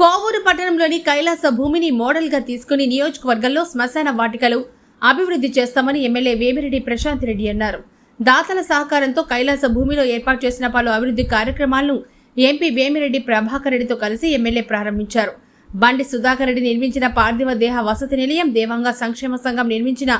కోవూరు పట్టణంలోని కైలాస భూమిని మోడల్గా తీసుకుని నియోజకవర్గంలో శ్మశాన వాటికలు అభివృద్ధి చేస్తామని ఎమ్మెల్యే వేమిరెడ్డి ప్రశాంత్ రెడ్డి అన్నారు. దాతల సహకారంతో కైలాస భూమిలో ఏర్పాటు చేసిన పలు అభివృద్ధి కార్యక్రమాలను ఎంపీ వేమిరెడ్డి ప్రభాకర్ రెడ్డితో కలిసి ఎమ్మెల్యే ప్రారంభించారు. బండి సుధాకర్ రెడ్డి నిర్మించిన పార్థివ దేహ వసతి నిలయం దేవంగా సంక్షేమ సంఘం నిర్మించిన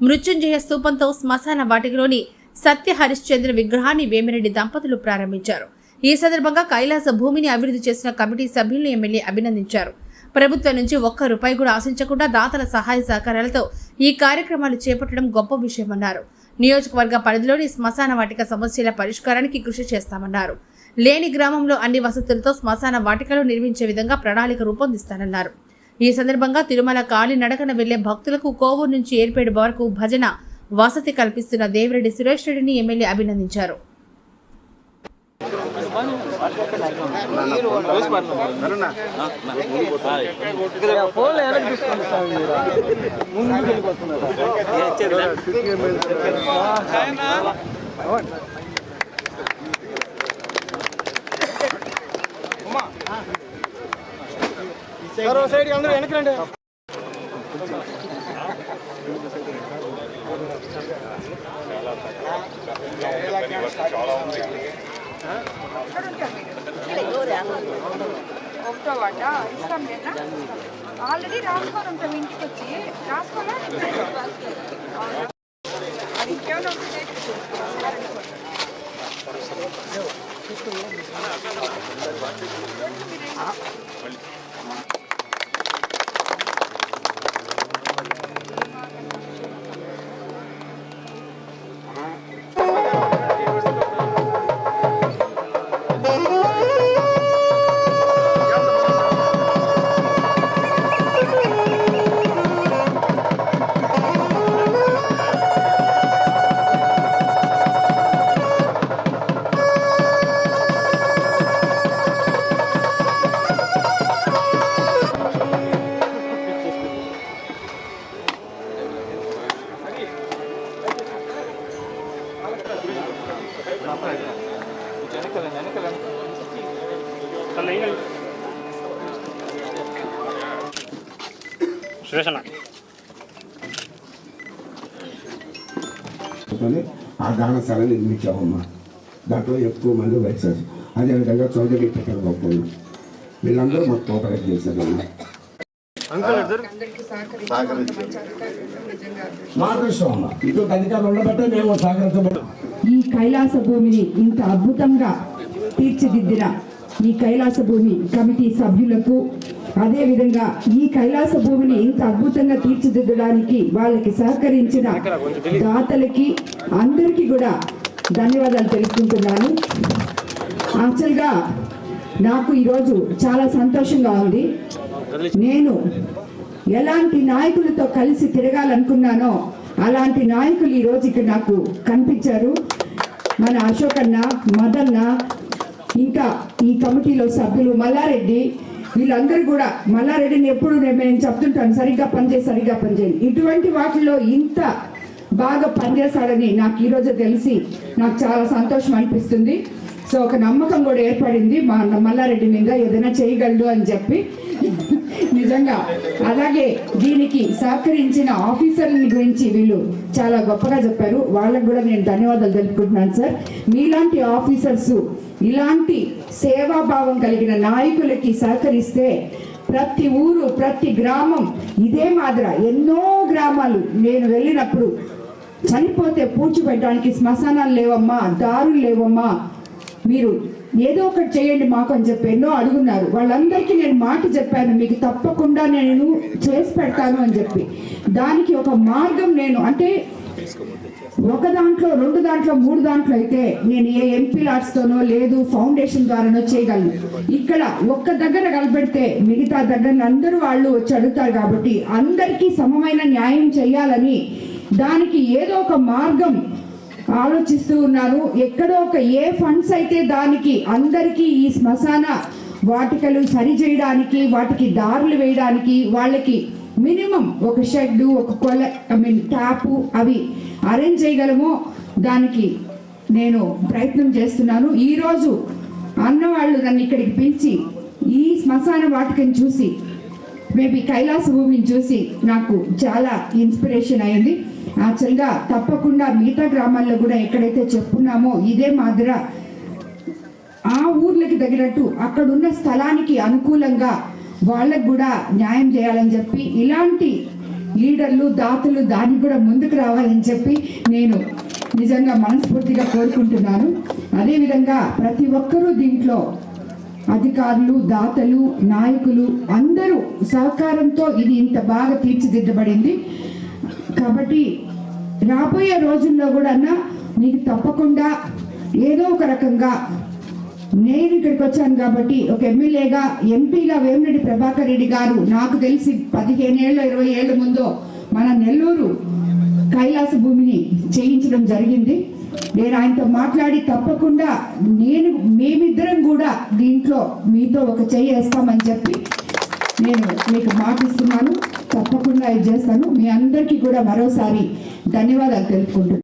మృత్యుంజయ స్తూపంతో శ్మశాన వాటికలోని సత్య హరిశ్చంద్ర విగ్రహాన్ని వేమిరెడ్డి దంపతులు ప్రారంభించారు. ఈ సందర్భంగా కైలాస భూమిని అభివృద్ధి చేసిన కమిటీ సభ్యులను ఎమ్మెల్యే అభినందించారు. ప్రభుత్వం నుంచి ఒక్క రూపాయి కూడా ఆశించకుండా దాతల సహాయ సహకారాలతో ఈ కార్యక్రమాలు చేపట్టడం గొప్ప విషయమన్నారు. నియోజకవర్గ పరిధిలోని శ్మశాన వాటిక సమస్యల పరిష్కారానికి కృషి చేస్తామన్నారు. లేని గ్రామంలో అన్ని వసతులతో శ్మశాన వాటికలు నిర్మించే విధంగా ప్రణాళిక రూపొందిస్తానన్నారు. ఈ సందర్భంగా తిరుమల కాలి నడకన వెళ్ళే భక్తులకు కోవూరు నుంచి ఏర్పేడు వరకు భజన వసతి కల్పిస్తున్న దేవిరెడ్డి సురేష్ రెడ్డిని ఎమ్మెల్యే అభినందించారు. ఫోన్లో వెనక్కి తీసుకోండి సార్ మీరు ముందుకు వెళ్ళిపోతున్నారు సైడ్ అందరూ వెనక్కి రండి ఒకటో వాట ఇస్తాం లేదా ఆల్రెడీ రాసుకొని ఉంటాం ఇంటికి వచ్చి రాసుకోవాలా అది ఇంకేమైనా ఉంటే చేయించు. సురేష్ అన్న అని ఆ దానశాల నిర్మించామమ్మా దాంట్లో ఎక్కువ మంది వచ్చారు అదేవిధంగా చౌదరి పెట్టారు గొప్పలు వీళ్ళందరూ మాకు కోఆపరేట్ నిజంగా మా అదృష్టం అమ్మా ఇటు అధికారులు ఉండబట్టే మేము సహకరించబడి ఈ కైలాస భూమిని ఇంత అద్భుతంగా తీర్చిదిద్దిన ఈ కైలాస భూమి కమిటీ సభ్యులకు అదేవిధంగా ఈ కైలాస భూమిని ఇంత అద్భుతంగా తీర్చిదిద్దడానికి వాళ్ళకి సహకరించిన దాతలకి అందరికీ కూడా ధన్యవాదాలు తెలుసుకుంటున్నాను యాక్చువల్గా నాకు ఈరోజు చాలా సంతోషంగా ఉంది. నేను ఎలాంటి నాయకులతో కలిసి తిరగాలనుకున్నానో అలాంటి నాయకులు ఈరోజు ఇక్కడ నాకు కనిపించారు. మన అశోక్ అన్న మదన్న ఇంకా ఈ కమిటీలో సభ్యులు మల్లారెడ్డి వీళ్ళందరూ కూడా మల్లారెడ్డిని ఎప్పుడు నేను నేను చెప్తుంటాను సరిగ్గా పనిచేయి సరిగ్గా పనిచేయండి ఇటువంటి వాటిలో ఇంత బాగా పనిచేస్తాడని నాకు ఈరోజు తెలిసి నాకు చాలా సంతోషం అనిపిస్తుంది. సో ఒక నమ్మకం కూడా ఏర్పడింది మా మల్లారెడ్డి మీద ఏదైనా చేయగలడు అని చెప్పి. నిజంగా. అలాగే దీనికి సహకరించిన ఆఫీసర్ని గురించి వీళ్ళు చాలా గొప్పగా చెప్పారు. వాళ్ళకు కూడా నేను ధన్యవాదాలు తెలుపుకుంటున్నాను సార్. మీలాంటి ఆఫీసర్స్ ఇలాంటి సేవాభావం కలిగిన నాయకులకి సహకరిస్తే ప్రతి ఊరు ప్రతి గ్రామం ఇదే మాదిర ఎన్నో గ్రామాలు నేను వెళ్ళినప్పుడు చనిపోతే పూడ్చిపెట్టడానికి శ్మశానాలు లేవమ్మా దారులు లేవమ్మా మీరు ఏదో ఒకటి చేయండి మాకు అని చెప్పి ఎన్నో అడుగున్నారు. వాళ్ళందరికీ నేను మాట చెప్పాను మీకు తప్పకుండా నేను చేసి పెడతాను అని చెప్పి. దానికి ఒక మార్గం నేను అంటే ఒక దాంట్లో రెండు దాంట్లో మూడు దాంట్లో అయితే నేను ఏ ఎంపీ తోనో లేదు ఫౌండేషన్ ద్వారానో చేయగలను. ఇక్కడ ఒక్క దగ్గర కలపెడితే మిగతా దగ్గర అందరూ వాళ్ళు వచ్చి అడుగుతారు కాబట్టి అందరికీ సమమైన న్యాయం చేయాలని దానికి ఏదో ఒక మార్గం ఆలోచిస్తూ ఉన్నాను. ఎక్కడో ఒక ఏ ఫండ్స్ అయితే దానికి అందరికీ ఈ శ్మశాన వాటికలు సరి చేయడానికి వాటికి దారులు వేయడానికి వాళ్ళకి మినిమం ఒక షెడ్ ఒక కొల ఐ మీన్ ట్యాపు అవి అరేంజ్ చేయగలమో దానికి నేను ప్రయత్నం చేస్తున్నాను. ఈరోజు అన్నవాళ్ళు నన్ను ఇక్కడికి పిలిచి ఈ శ్మశాన వాటికని చూసి మేబీ కైలాస భూమిని చూసి నాకు చాలా ఇన్స్పిరేషన్ అయింది. యాక్చువల్గా తప్పకుండా మిగతా గ్రామాల్లో కూడా ఎక్కడైతే చెప్పున్నామో ఇదే మాదిర ఆ ఊర్లకి తగినట్టు అక్కడున్న స్థలానికి అనుకూలంగా వాళ్ళకు కూడా న్యాయం చేయాలని చెప్పి ఇలాంటి లీడర్లు దాతలు దానికి కూడా ముందుకు రావాలని చెప్పి నేను నిజంగా మనస్ఫూర్తిగా కోరుకుంటున్నాను. అదేవిధంగా ప్రతి ఒక్కరూ దీంట్లో అధికారులు దాతలు నాయకులు అందరూ సహకారంతో ఇది ఇంత బాగా తీర్చిదిద్దబడింది. కాబట్టి రాబోయే రోజుల్లో కూడా అన్న మీకు తప్పకుండా ఏదో ఒక రకంగా నేను ఇక్కడికి వచ్చాను కాబట్టి ఒక ఎమ్మెల్యేగా ఎంపీగా వేమిరెడ్డి ప్రభాకర్ రెడ్డి గారు నాకు తెలిసి పదిహేను ఏళ్ళు ఇరవై ఏళ్ళ ముందో మన నెల్లూరు కైలాస భూమిని చేయించడం జరిగింది. నేను ఆయనతో మాట్లాడి తప్పకుండా నేను మేమిద్దరం కూడా దీంట్లో మీతో ఒక చేయి వేస్తామని చెప్పి నేను మీకు మాటిస్తున్నాను. తప్పకుండా ఇది చేస్తాను. మీ అందరికీ కూడా మరోసారి ధన్యవాదాలు తెలుపుకుంటున్నాను.